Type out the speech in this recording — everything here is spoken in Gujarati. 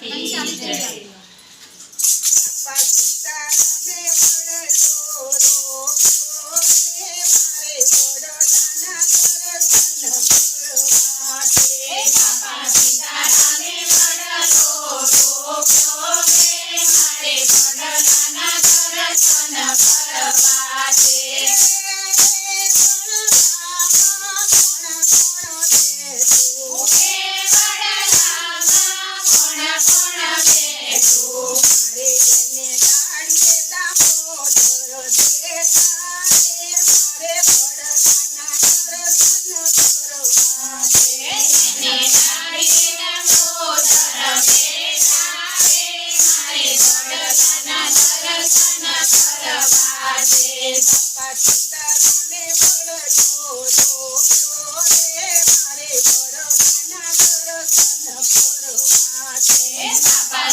চালিয়ে મારે બાપા સીતારામે વળજો જો રે મારે વડોદરાના દર્શન કરવા છે. બાપા